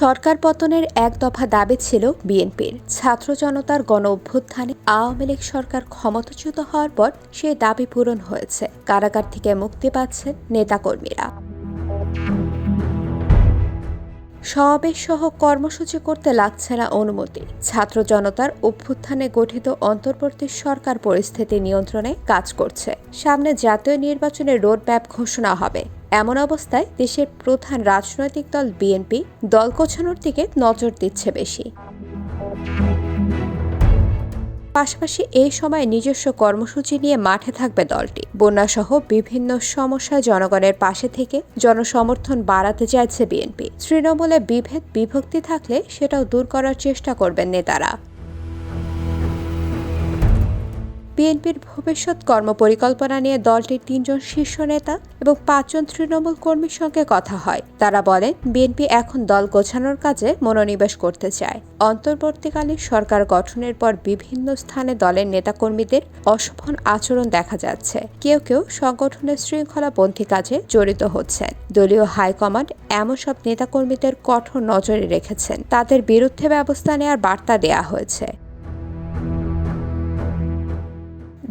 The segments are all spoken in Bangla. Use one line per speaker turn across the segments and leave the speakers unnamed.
সরকার পতনের এক দফা দাবি ছিল বিএনপির ছাত্র জনতার গণ অভ্যুত্থানে আওয়ামী লীগ সরকার ক্ষমতাচ্যুত হওয়ার পর সেই দাবি পূরণ হয়েছে কারাগার থেকে মুক্তি পাচ্ছেন নেতাকর্মীরা সমাবেশ সহ কর্মসূচি করতে লাগছে না অনুমতি ছাত্র জনতার অভ্যুত্থানে গঠিত অন্তর্বর্তী সরকার পরিস্থিতি নিয়ন্ত্রণে কাজ করছে সামনে জাতীয় নির্বাচনে রোডম্যাপ ঘোষণা হবে এমন অবস্থায় দেশের প্রধান রাজনৈতিক দল বিএনপি দল গোছানোর দিকে নজর দিচ্ছে বেশি পাশাপাশি এই সময় নিজস্ব কর্মসূচি নিয়ে মাঠে থাকবে দলটি বন্যাসহ বিভিন্ন সমস্যা জনগণের পাশে থেকে জনসমর্থন বাড়াতে চাইছে বিএনপি তৃণমূলে বিভেদ বিভক্তি থাকলে সেটাও দূর করার চেষ্টা করবেন নেতারা বিএনপির ভবিষ্যৎ কর্মপরিকল্পনা নিয়ে দলটির তিনজন শীর্ষ নেতা এবং পাঁচজন তৃণমূল কর্মীর সঙ্গে কথা হয় তারা বলেন বিএনপি এখন দল গোছানোর কাজে মনোনিবেশ করতে চায় অন্তর্বর্তীকালীন সরকার গঠনের পর বিভিন্ন স্থানে দলের নেতাকর্মীদের অশোভন আচরণ দেখা যাচ্ছে কেউ কেউ সংগঠনের শৃঙ্খলাপন্থী কাজে জড়িত হচ্ছেন দলীয় হাইকমান্ড এমন সব নেতাকর্মীদের কঠোর নজরে রেখেছেন তাদের বিরুদ্ধে ব্যবস্থা নেওয়ার বার্তা দেয়া হয়েছে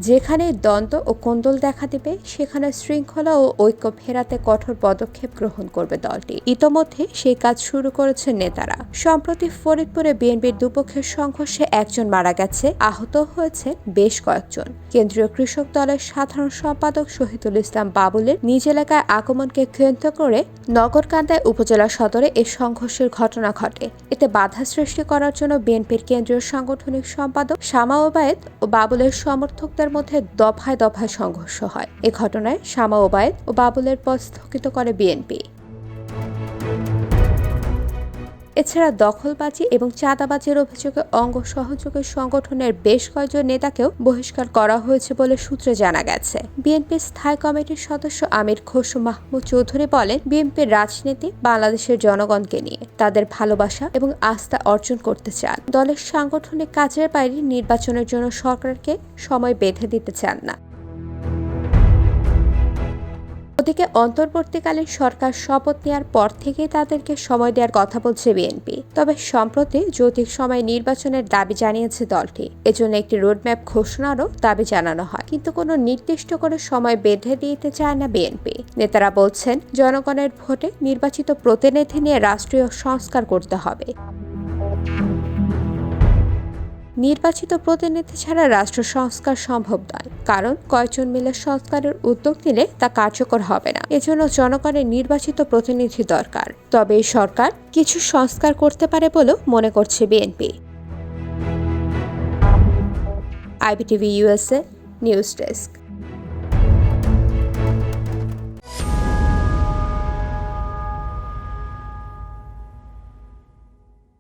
যেখানে দ্বন্দ্ব ও কোন্দল দেখা দেবে সেখানে শৃঙ্খলা ও ঐক্য ফেরাতে কঠোর পদক্ষেপ গ্রহণ করবে দলটি ইতোমধ্যে সেই কাজ শুরু করেছে নেতারা সম্প্রতি ফরিদপুরে বিএনপির দুপক্ষের সংঘর্ষে একজন মারা গেছে আহত হয়েছে বেশ কয়েকজন কেন্দ্রীয় কৃষক দলের সাধারণ সম্পাদক শহীদুল ইসলাম বাবুলের নিজ এলাকায় আগমনকে কেন্দ্র করে নগরকান্দায় উপজেলা সদরে এই সংঘর্ষের ঘটনা ঘটে এতে বাধা সৃষ্টি করার জন্য বিএনপির কেন্দ্রীয় সাংগঠনিক সম্পাদক শামা ওবায়েদ ও বাবুলের সমর্থকদের শ্রমিকদের মধ্যে দফায় দফায় সংঘর্ষ হয় এ ঘটনায় শামা ওবায়দ ও বাবুলের পদ স্থগিত করে বিএনপি এছাড়া দখলবাজি এবং চাঁদাবাজির অভিযোগে অঙ্গ সহযোগী সংগঠনের বেশ কয়েকজন নেতাকেও বহিষ্কার করা হয়েছে বলে সূত্রে জানা গেছে বিএনপির স্থায়ী কমিটির সদস্য আমির খোস মাহমুদ চৌধুরী বলেন বিএনপির রাজনীতি বাংলাদেশের জনগণকে নিয়ে তাদের ভালোবাসা এবং আস্থা অর্জন করতে চান দলের সাংগঠনিক কাজের বাইরে নির্বাচনের জন্য সরকারকে সময় বেঁধে দিতে চান না ওদিকে অন্তর্বর্তীকালীন সরকার শপথ নেওয়ার পর থেকে তাদেরকে সময় দেওয়ার কথা বলছে বিএনপি তবে সম্প্রতি যৌতিক সময় নির্বাচনের দাবি জানিয়েছে দলটি এজন্য একটি রোডম্যাপ ঘোষণারও দাবি জানানো হয় কিন্তু কোনো নির্দিষ্ট করে সময় বেঁধে দিতে চায় না বিএনপি নেতারা বলছেন জনগণের ভোটে নির্বাচিত প্রতিনিধি নিয়ে রাষ্ট্রীয় সংস্কার করতে হবে নির্বাচিত প্রতিনিধি ছাড়া রাষ্ট্র সংস্কার সম্ভব নয় কারণ কয়েকজন মিলে সংস্কারের উদ্যোগ নিলে তা কার্যকর হবে না এজন্য জনগণের নির্বাচিত প্রতিনিধি দরকার তবে সরকার কিছু সংস্কার করতে পারে বলেও মনে করছে BNP IBTV USA news desk